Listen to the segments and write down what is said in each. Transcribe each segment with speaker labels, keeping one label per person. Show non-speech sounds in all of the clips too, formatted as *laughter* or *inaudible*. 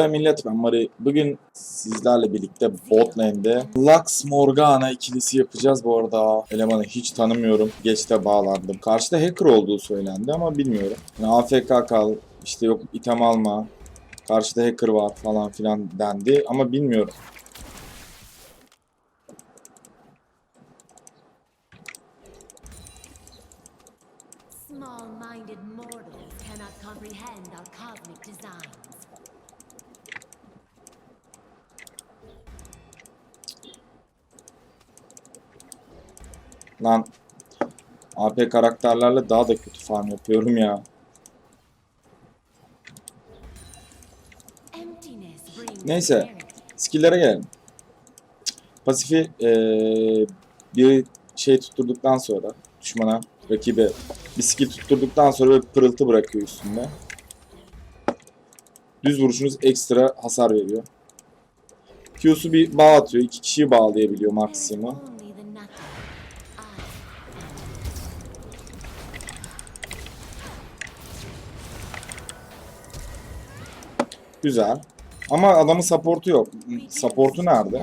Speaker 1: Hello millet ben Mari. Bugün sizlerle birlikte bot lane'de Lux Morgana ikilisi yapacağız bu arada. Elemanı hiç tanımıyorum. Geçte bağlandım. Karşıda hacker olduğu söylendi ama bilmiyorum. Yani AFK kal, işte yok item alma, karşıda hacker var falan filan dendi ama bilmiyorum. Lan AP karakterlerle daha da kötü farm yapıyorum ya. Neyse. Skill'lere gelelim. Pasifi eee, bir şey tutturduktan sonra düşmana, rakibe bir skill tutturduktan sonra böyle pırıltı bırakıyor üstünde. Düz vuruşunuz ekstra hasar veriyor. Q'su bir bağ atıyor. iki kişiyi bağlayabiliyor maksimum. Güzel. Ama adamın support'u yok. Support'u nerede?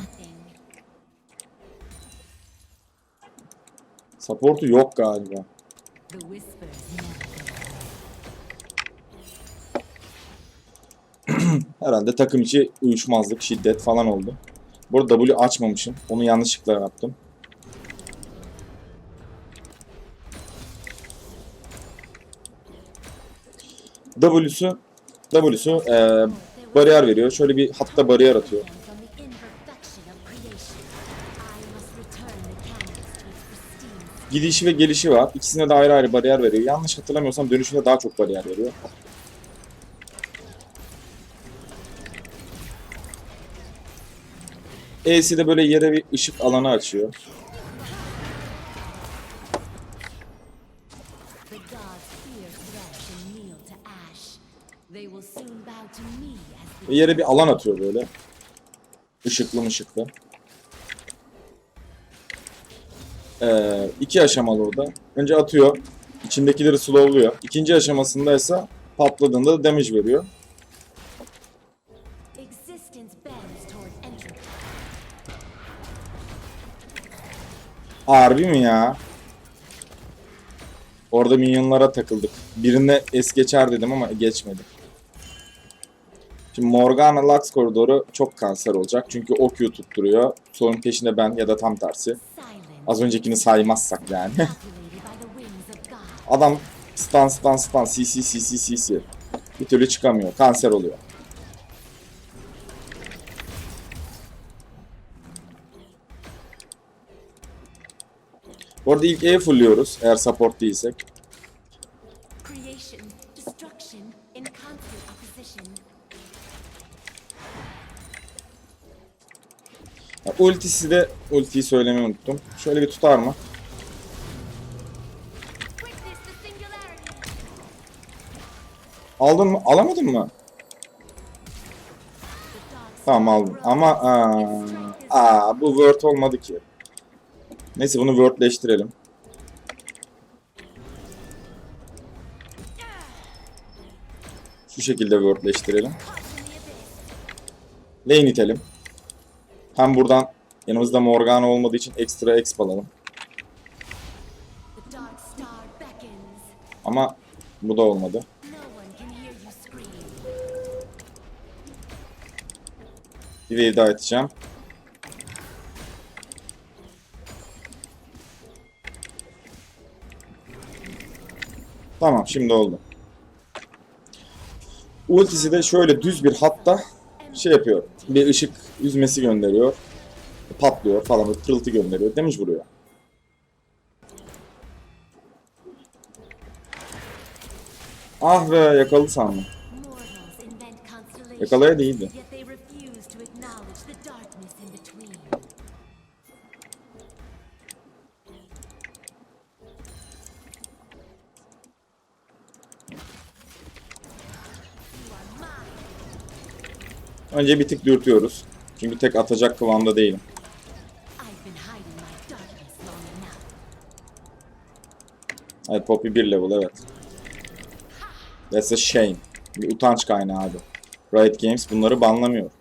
Speaker 1: Support'u yok galiba. *clears throat* Herhalde takım içi uyuşmazlık, şiddet falan oldu. Bu arada W açmamışım. Onu yanlışlıkla yaptım. W'su W'su eee, bariyer veriyor. Şöyle bir hatta bariyer atıyor. Gidişi ve gelişi var. İkisine de ayrı ayrı bariyer veriyor. Yanlış hatırlamıyorsam dönüşünde daha çok bariyer veriyor. E'si de böyle yere bir ışık alanı açıyor. Ve yere bir alan atıyor böyle. Işıklı mışıklı. Ee, iki aşamalı orada. Önce atıyor. içindekileri slowluyor. İkinci aşamasında ise patladığında da damage veriyor. Harbi mi ya? Orada minyonlara takıldık. Birine es geçer dedim ama geçmedi. Şimdi Morgana Lux koridoru çok kanser olacak. Çünkü o Q tutturuyor. Sonra peşinde ben ya da tam tersi. Az öncekini saymazsak yani. *laughs* Adam stun stun stun CC CC CC. Bir türlü çıkamıyor. Kanser oluyor. Bu arada ilk E fullüyoruz eğer support değilsek. Ultisi de ultiyi söylemeyi unuttum. Şöyle bir tutar mı? Aldın mı? Alamadın mı? Tamam aldım. Ama aa, aa, bu word olmadı ki. Neyse bunu wordleştirelim. Şu şekilde wordleştirelim. Lane itelim. Hem buradan yanımızda Morgana olmadığı için ekstra exp alalım. Ama bu da olmadı. Bir daha atacağım. Tamam şimdi oldu. Ultisi de şöyle düz bir hatta şey yapıyor. Bir ışık yüzmesi gönderiyor. Patlıyor falan böyle pırıltı gönderiyor. Damage vuruyor. Ah be yakaladı sandım. Yakalaya değildi. Önce bir tık dürtüyoruz. Çünkü tek atacak kıvamda değilim. Evet Poppy 1 level evet. That's a shame. Bir utanç kaynağı abi. Riot Games bunları banlamıyor.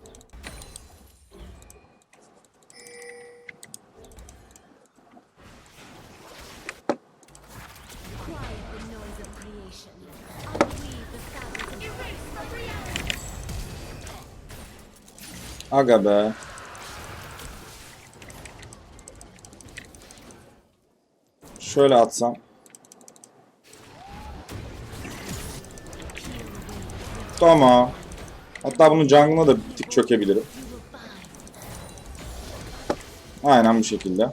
Speaker 1: Aga be. Şöyle atsam. Tamam. Hatta bunun jungle'ına da bir tık çökebilirim. Aynen bu şekilde.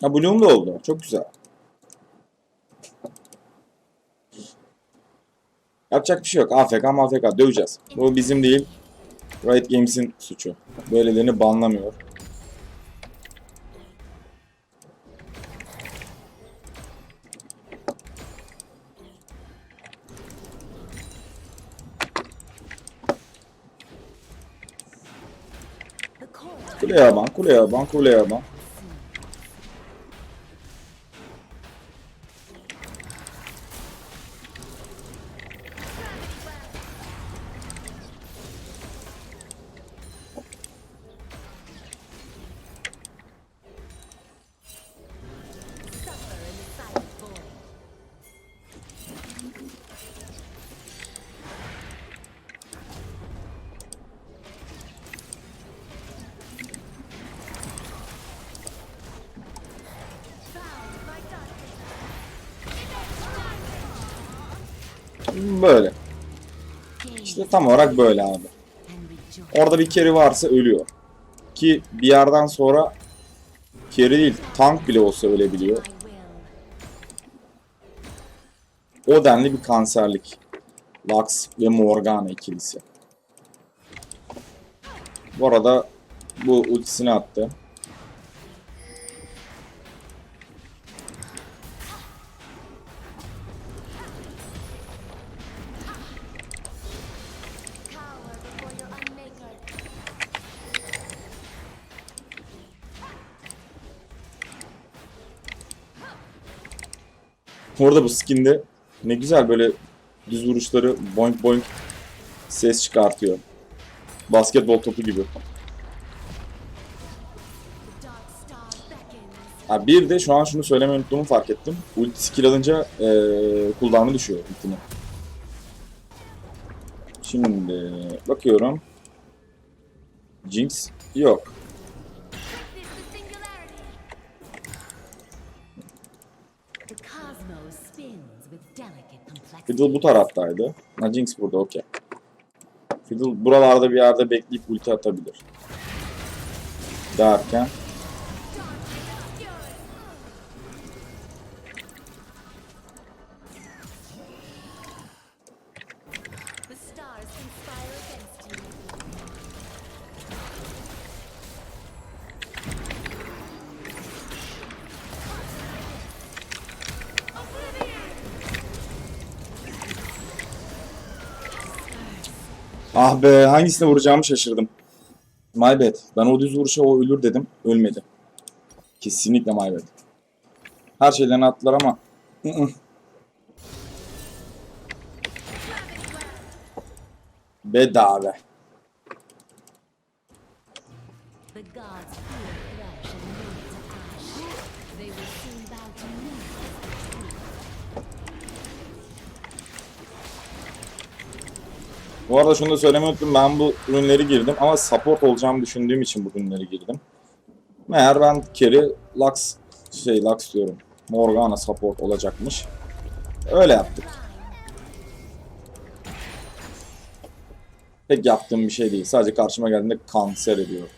Speaker 1: Ha Bloom da oldu. Çok güzel. Yapacak bir şey yok. AFK AFK döveceğiz. Bu bizim değil. Riot Games'in suçu. Böylelerini banlamıyor. Kuleye ban, kuleye ban, kuleye ban. Böyle. İşte tam olarak böyle abi. Orada bir carry varsa ölüyor. Ki bir yerden sonra carry değil, tank bile olsa ölebiliyor. O denli bir kanserlik. Lux ve Morgana ikilisi. Bu arada bu ultisini attı. Orada bu skinde ne güzel böyle düz vuruşları boink boink ses çıkartıyor. Basketbol topu gibi. Ha bir de şu an şunu söylemeyi unuttuğumu fark ettim. Ulti skill alınca eee cooldown'u düşüyor ultinin. Şimdi bakıyorum. Jinx yok. Fiddle bu taraftaydı. Ha burada okey. Fiddle buralarda bir yerde bekleyip ulti atabilir. Derken ah be hangisine vuracağımı şaşırdım. My bad. Ben o düz vuruşa o ölür dedim. Ölmedi. Kesinlikle my bad. Her şeylerini attılar ama. Bedava.
Speaker 2: The gods
Speaker 1: Bu arada şunu da söylemeyi unuttum. Ben bu ürünleri girdim ama support olacağımı düşündüğüm için bu ürünleri girdim. Meğer ben carry Lux şey Lux diyorum. Morgana support olacakmış. Öyle yaptık. Pek yaptığım bir şey değil. Sadece karşıma geldiğinde kanser ediyor.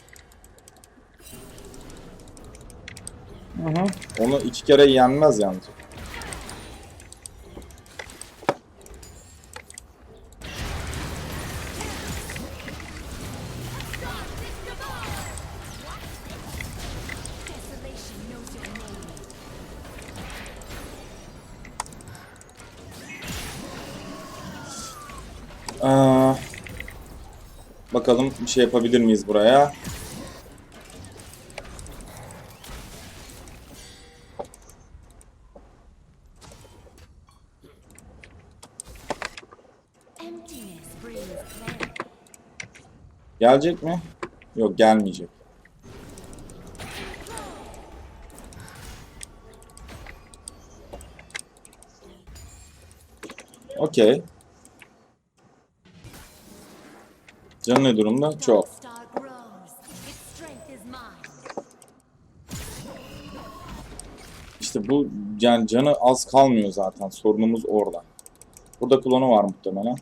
Speaker 1: Hı hı. Onu iki kere yenmez yalnız. Bakalım bir şey yapabilir miyiz buraya? Gelecek mi? Yok gelmeyecek. Okey. Canı ne durumda? Çok. İşte bu yani canı az kalmıyor zaten. Sorunumuz orada. Burada klonu var muhtemelen.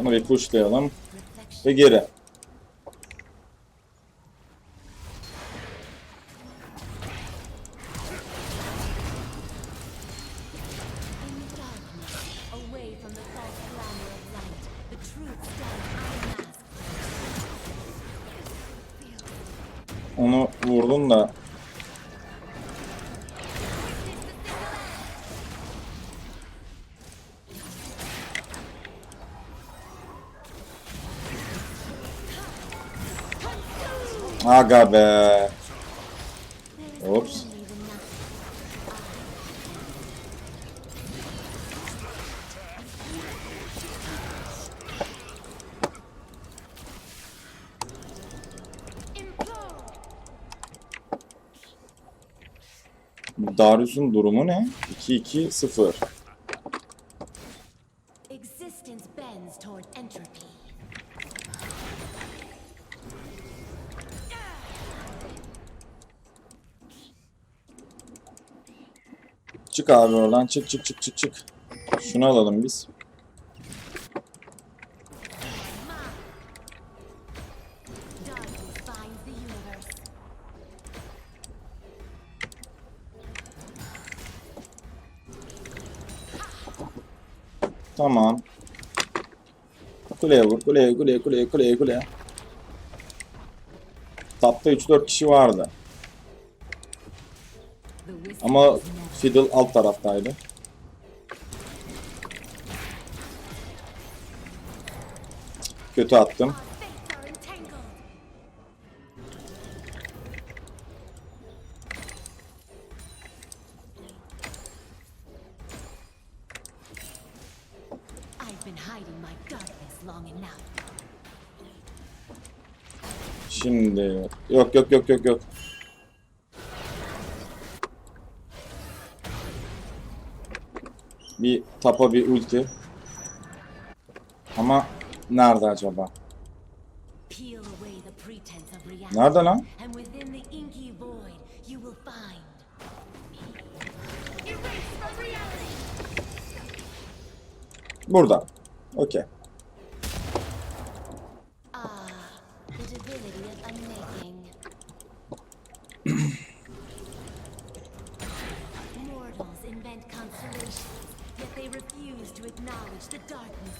Speaker 1: Onu bir pushlayalım. Ve geri. Aga be.
Speaker 2: Implode!
Speaker 1: Darius'un durumu ne? 2-2-0. Çık abi oradan. Çık çık çık çık çık. Şunu alalım biz. Tamam. Kuleye vur. Kuleye kuleye kuleye kuleye kuleye. Tapta 3-4 kişi vardı. Ama Fiddle alt taraftaydı. Kötü attım. Şimdi yok yok yok yok yok. Bir tapa bir ulti. Ama nerede acaba? Nerede lan?
Speaker 2: And within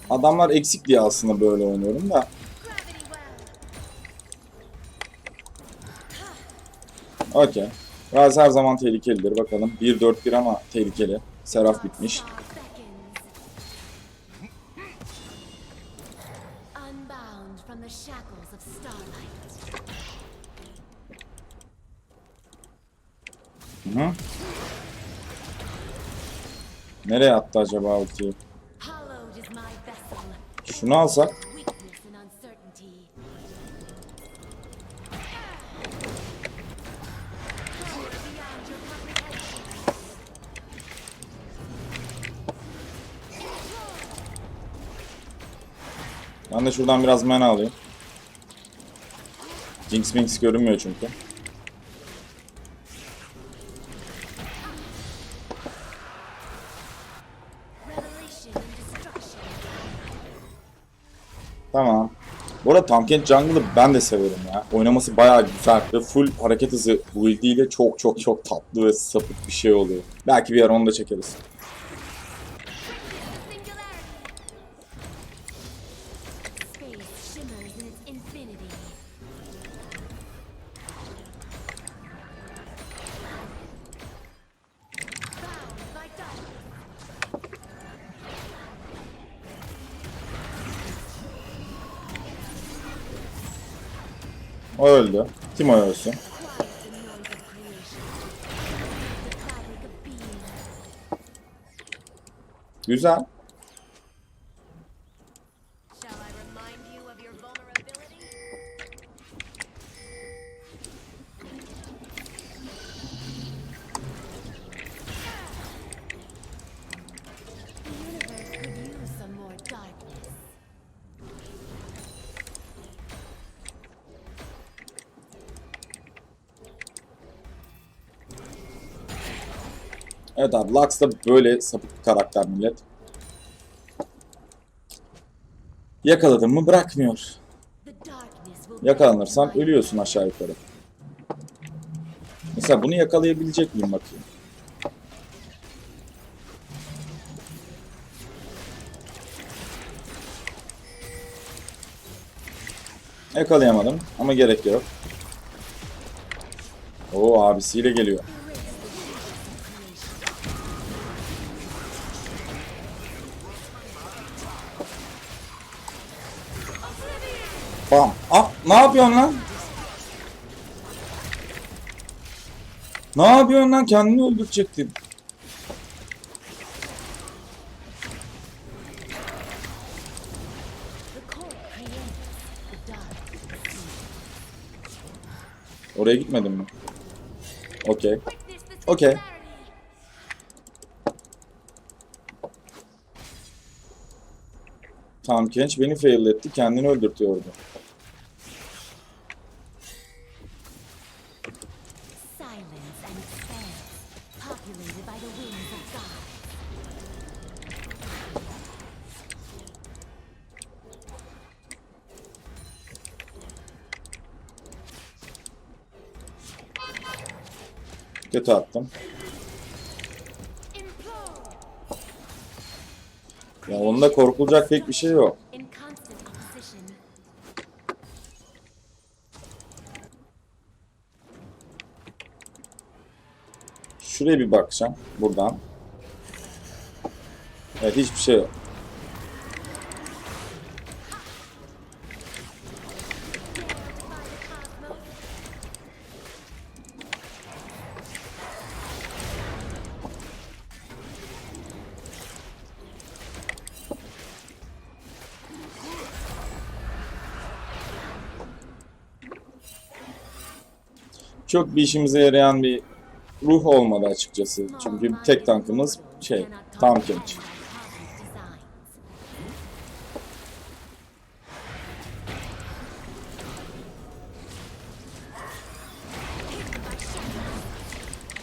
Speaker 1: Adamlar eksik diye aslında böyle oynuyorum da. Okey. Raz her zaman tehlikelidir. Bakalım. 1-4-1 ama tehlikeli. Seraf bitmiş.
Speaker 2: Starlight.
Speaker 1: Hı. Nereye attı acaba ultiyi? Şunu alsak. Ben de şuradan biraz mana alayım. Jinx Minx görünmüyor çünkü. Arada Tankent Jungle'ı ben de severim ya. Oynaması bayağı güzel ve full hareket hızı build'iyle çok çok çok tatlı ve sapık bir şey oluyor. Belki bir ara onu da çekeriz. O öldü. Kim o ölsün? Güzel. Abi Lux da böyle sapık bir karakter millet. Yakaladın mı bırakmıyor. Yakalanırsan ölüyorsun aşağı yukarı. Mesela bunu yakalayabilecek miyim bakayım. Yakalayamadım ama gerek yok. Oo abisiyle geliyor. Bam. Ah, ne yapıyorsun lan? Ne yapıyorsun lan? Kendini öldürecektin. Oraya gitmedin mi? Okey.
Speaker 2: Witness the
Speaker 1: Okay.
Speaker 2: singularity.
Speaker 1: Tam Kench beni fail etti. Kendini öldürtüyordu. Kötü attım. Ya onda korkulacak pek bir şey yok. Şuraya bir bakacağım. Buradan. Evet hiçbir şey yok. Çok bir işimize yarayan bir ruh olmadı açıkçası. Çünkü tek tankımız şey, tam Kench.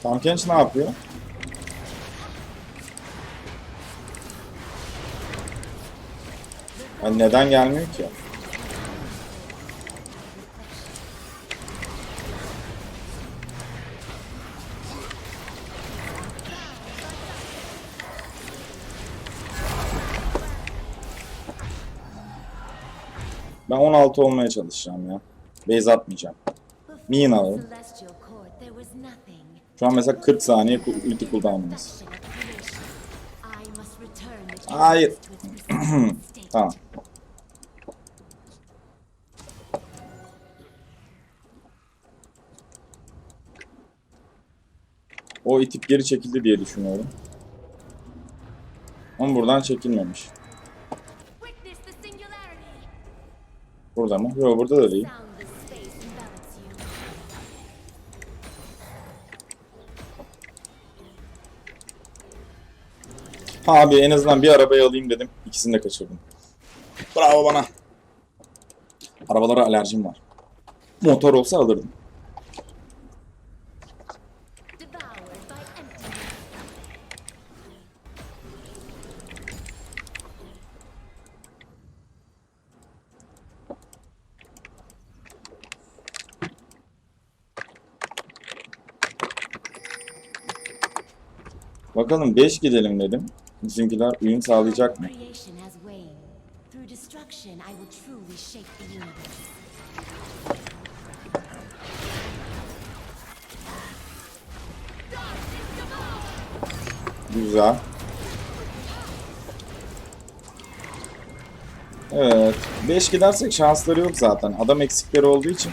Speaker 1: Tam Kench ne yapıyor? Yani neden gelmiyor ki? Ben 16 olmaya çalışacağım ya. Base atmayacağım. Minion alalım. Şu an mesela 40 saniye ulti cooldown'ımız. Hayır. *clears throat* Tamam. O itip geri çekildi diye düşünüyorum. Ama buradan çekilmemiş. Burada mı? Yok burada da değil. Abi en azından bir arabayı alayım dedim. İkisini de kaçırdım. Bravo bana. Arabalara alerjim var. Motor olsa alırdım. Bakalım 5 gidelim dedim. Bizimkiler uyum sağlayacak mı? Güzel. Evet. 5 gidersek şansları yok zaten. Adam eksikleri olduğu için.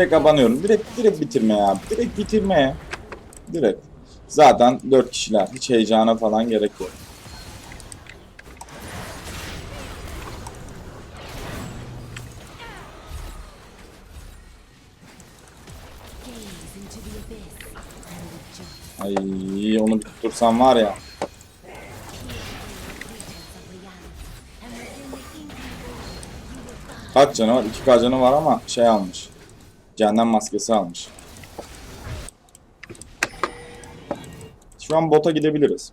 Speaker 1: Direkt abanıyorum. Direkt direkt bitirme ya. Direkt bitirme. Direkt. Zaten 4 kişiler. Hiç heyecana falan gerek yok. Ay onu bir tutursam var ya. Kaç canı var? 2K canı var ama şey almış. Cehennem maskesi almış. Şu an bota gidebiliriz.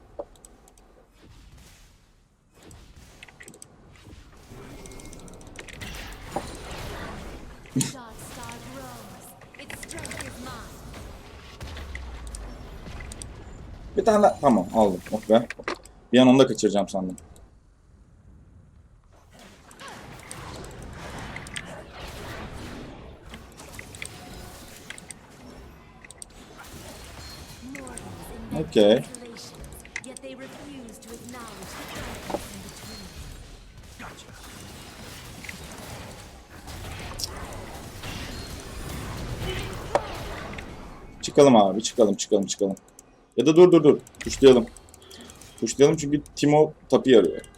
Speaker 1: Bir tane daha- Tamam aldım. Oh be. Bir an onu da kaçıracağım sandım.
Speaker 2: Between.
Speaker 1: Çıkalım abi çıkalım çıkalım çıkalım. Ya da dur dur dur. Tuşlayalım. Tuşlayalım çünkü Timo tapı arıyor.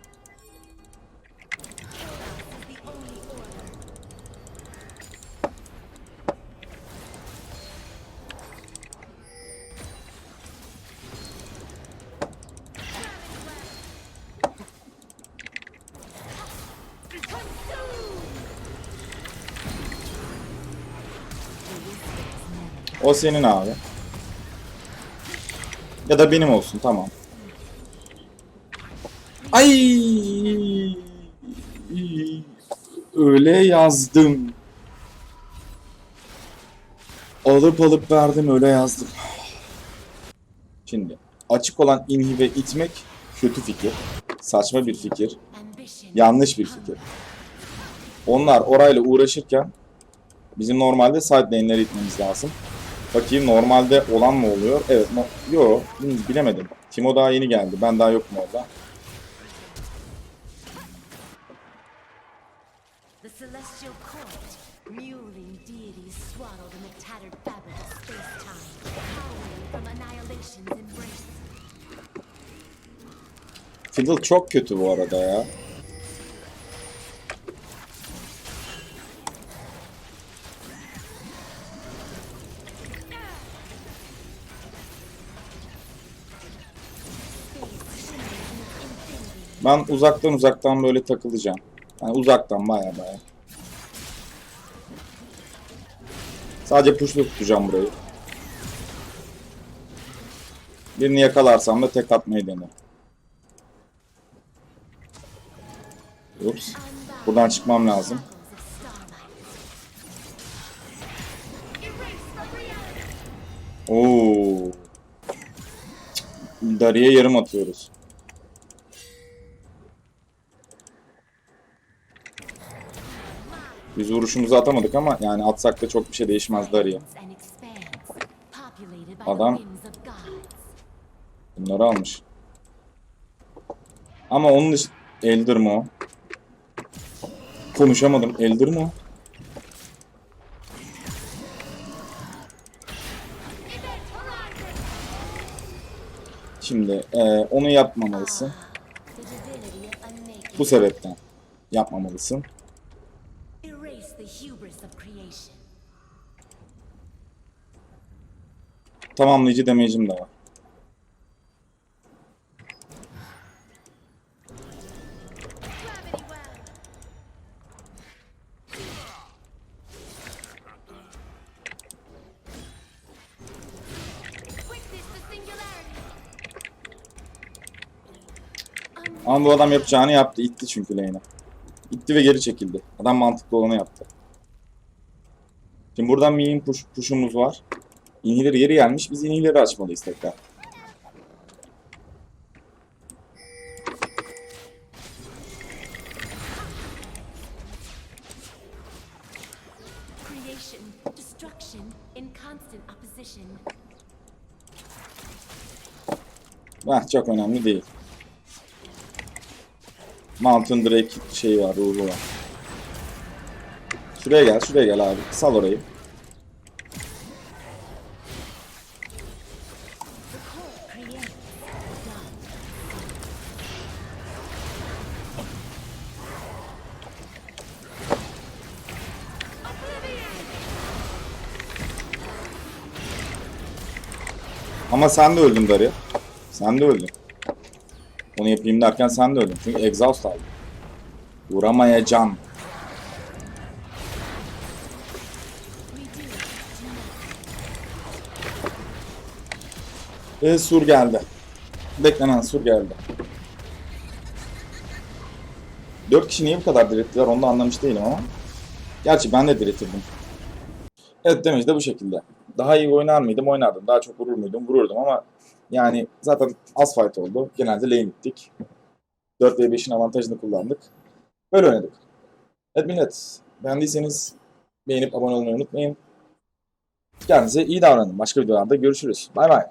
Speaker 1: O senin abi. Ya da benim olsun tamam. Ay öyle yazdım. Alıp alıp verdim öyle yazdım. Şimdi açık olan inhibe itmek kötü fikir. Saçma bir fikir. Yanlış bir fikir. Onlar orayla uğraşırken bizim normalde side lane'leri itmemiz lazım. Bakayım normalde olan mı oluyor? Evet. No Yo, bilemedim. Timo daha yeni geldi. Ben daha yokum orada. Fiddle çok kötü bu arada ya. Ben uzaktan uzaktan böyle takılacağım. Yani uzaktan baya baya. Sadece push'lu tutacağım burayı. Birini yakalarsam da tek atmayı denerim. Ups. Buradan çıkmam lazım. Oo. Dariye yarım atıyoruz. Biz vuruşumuzu atamadık ama yani atsak da çok bir şey değişmez Dariye.
Speaker 2: And expands, populated by
Speaker 1: Adam-. Bunları almış. Ama onun dışı... Elder o? Konuşamadım. Elder o? Şimdi eee, onu yapmamalısın.
Speaker 2: Unnaked.
Speaker 1: Bu sebepten yapmamalısın. Tamamlayıcı damage'im de var. Ama bu adam yapacağını yaptı. İtti çünkü lane'e. İtti ve geri çekildi. Adam mantıklı olanı yaptı. Şimdi buradan main push, push'umuz var. İnileri geri gelmiş. Biz inileri açmalıyız tekrar. Heh, çok önemli değil. Mountain Drake şeyi var, ruhu var. Şuraya gel, şuraya gel abi. Sal orayı. Ama sen de öldün Dari. Sen de öldün. Onu yapayım derken sen de öldün. Çünkü exhaust aldın. Vuramayacağım. Ve sur geldi. Beklenen sur geldi. Dört kişi niye bu kadar direttiler onu da anlamış değilim ama. Gerçi ben de diretirdim. Evet damage de bu şekilde. Daha iyi oynar mıydım? Oynardım. Daha çok vurur muydum? Vururdum ama yani zaten az fight oldu. Genelde lane gittik. 4 ve 5'in avantajını kullandık. Böyle oynadık. Evet millet. Beğendiyseniz beğenip abone olmayı unutmayın. Kendinize iyi davranın. Başka videolarda görüşürüz. Bay bay.